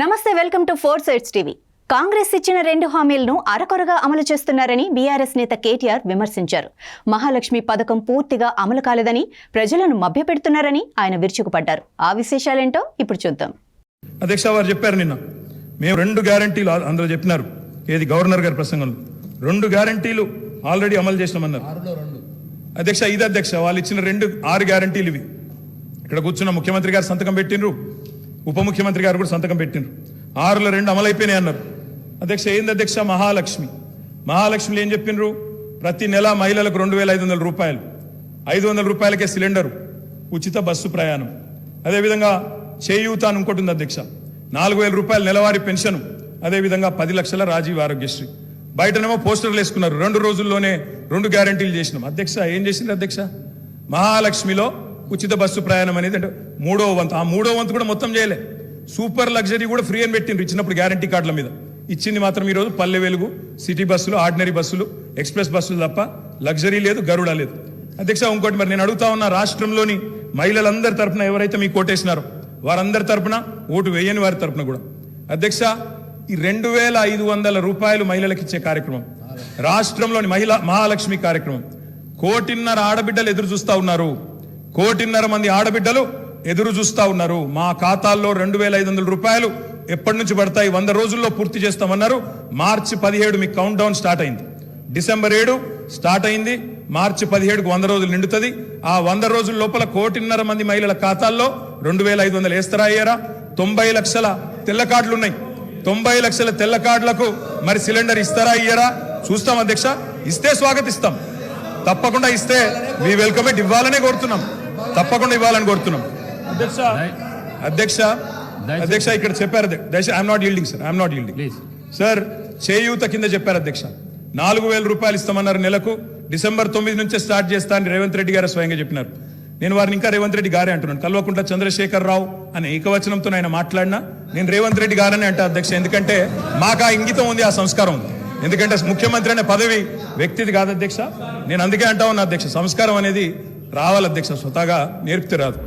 నమస్తే welcome to four sides TV. Congress ఇచ్చిన రెండు హామీలను అరకొరగా అమలు చేస్తున్నారని బీఆర్ఎస్ నేత కేటీఆర్ విమర్శించారు. మహాలక్ష్మి పథకం పూర్తిగా అమలు కాలేదని ప్రజలను మభ్యపెడుతున్నారని ఆయన విరుచుకుపడ్డారు. ఆ విశేషాలేంటో ఇప్పుడు చూద్దాం. అధ్యక్ష వారు చెప్పారు నిన్న. మేము రెండు గ్యారంటీలు అందులో చెప్పినారు. ఏది గవర్నర్ గారి ప్రసంగంలో. రెండు గ్యారంటీలు ఆల్రెడీ అమలు చేసినామన్నారు. అధ్యక్ష ఇది అధ్యక్ష. వాళ్ళు ఇచ్చిన రెండు ఆరు గ్యారంటీలు ఇవి. ఇక్కడ కూర్చున్న ముఖ్యమంత్రి గారు సంతకం పెట్టినరు ఉప ముఖ్యమంత్రి గారు కూడా సంతకం పెట్టినారు ఆరులో రెండు అమలైపోయినాయి అన్నారు. అధ్యక్ష ఏంది అధ్యక్ష? మహాలక్ష్మి. మహాలక్ష్మిలో ఏం చెప్పినారు? ప్రతి నెల మహిళలకు రెండు వేల ఐదు వందల రూపాయలు. ఐదు వందల రూపాయలకే సిలిండరు ఉచిత బస్సు ప్రయాణం. అదేవిధంగా చేయూత అని ఇంకోటి ఉంది అధ్యక్ష. నాలుగు వేల రూపాయల నెలవారీ పెన్షన్ అదేవిధంగా పది లక్షల రాజీవ్ ఆరోగ్యశ్రీ. బయటనేమో పోస్టర్లు వేసుకున్నారు. రెండు రోజుల్లోనే రెండు గ్యారంటీలు చేసినాం. అధ్యక్ష ఏం చేసింది అధ్యక్ష? మహాలక్ష్మిలో ఉచిత బస్సు ప్రయాణం అనేది అంటే మూడో వంతు. ఆ మూడో వంతు కూడా మొత్తం చేయలే. సూపర్ లగ్జరీ కూడా ఫ్రీ అని పెట్టిండ్రు ఇచ్చినప్పుడు గ్యారంటీ కార్డుల మీద. ఇచ్చింది మాత్రం ఈరోజు పల్లె వెలుగు సిటీ బస్సులు ఆర్డినరీ బస్సులు ఎక్స్ప్రెస్ బస్సులు తప్ప లగ్జరీ లేదు గరుడ లేదు. అధ్యక్ష ఇంకోటి మరి నేను అడుగుతా ఉన్న రాష్ట్రంలోని మహిళలందరి తరఫున ఎవరైతే మీకు కోటేసినారో వారందరి తరపున ఓటు వేయని వారి తరపున కూడా. అధ్యక్ష ఈ రెండు వేల ఐదు వందల రూపాయలు మహిళలకు ఇచ్చే కార్యక్రమం. రాష్ట్రంలోని మహిళా మహాలక్ష్మి కార్యక్రమం. కోటిన్నర ఆడబిడ్డలు ఎదురు చూస్తా ఉన్నారు. కోటిన్నర మంది ఆడబిడ్డలు ఎదురు చూస్తా ఉన్నారు. మా ఖాతాల్లో రెండు వేల ఐదు వందల రూపాయలు ఎప్పటి నుంచి పడతాయి? వంద రోజుల్లో పూర్తి చేస్తామన్నారు. మార్చి పదిహేడు మీకు కౌంట్ డౌన్ స్టార్ట్ అయింది. డిసెంబర్ ఏడు స్టార్ట్ అయింది. మార్చి పదిహేడుకు వంద రోజులు నిండుతుంది. ఆ వంద రోజుల లోపల కోటిన్నర మంది మహిళల ఖాతాల్లో రెండు వేల ఐదు వందలు వేస్తారా అయ్యారా తొంభై లక్షల తెల్ల కార్డులు ఉన్నాయి తొంభై లక్షల తెల్ల కార్డులకు మరి సిలిండర్ ఇస్తారా ఇయ్యరా చూస్తాం అధ్యక్ష. ఇస్తే స్వాగతిస్తాం. తప్పకుండా ఇస్తే మీ వెల్కమ్ ఇట్ ఇవ్వాలనే కోరుతున్నాం. తప్పకుండా ఇవ్వాలని కోరుతున్నాం. అధ్యక్ష. అధ్యక్ష అధ్యక్ష ఇక్కడ చెప్పారు దయచేసి I'm not yielding sir I'm not yielding Please. Sir చేయూత కింద చెప్పారు అధ్యక్ష. నాలుగు వేల రూపాయలు ఇస్తామన్నారు నెలకు. డిసెంబర్ తొమ్మిది నుంచే స్టార్ట్ చేస్తా అని రేవంత్ రెడ్డి గారు స్వయంగా చెప్పినారు. నేను వారిని ఇంకా రేవంత్ రెడ్డి గారే అంటున్నాను. కల్వకుంట్ల చంద్రశేఖర్ రావు అనే ఏకవచనంతో ఆయన మాట్లాడినా నేను రేవంత్ రెడ్డి గారని అంటే అధ్యక్ష. ఎందుకంటే మాకు ఆ ఇంగితం ఉంది ఆ సంస్కారం ఉంది. ఎందుకంటే ముఖ్యమంత్రి అనే పదవి వ్యక్తిది కాదు అధ్యక్ష. నేను అందుకే అంటా ఉన్నా అధ్యక్ష సంస్కారం అనేది రావాలి అధ్యక్ష స్వతహాగా నేర్పితే రాదు.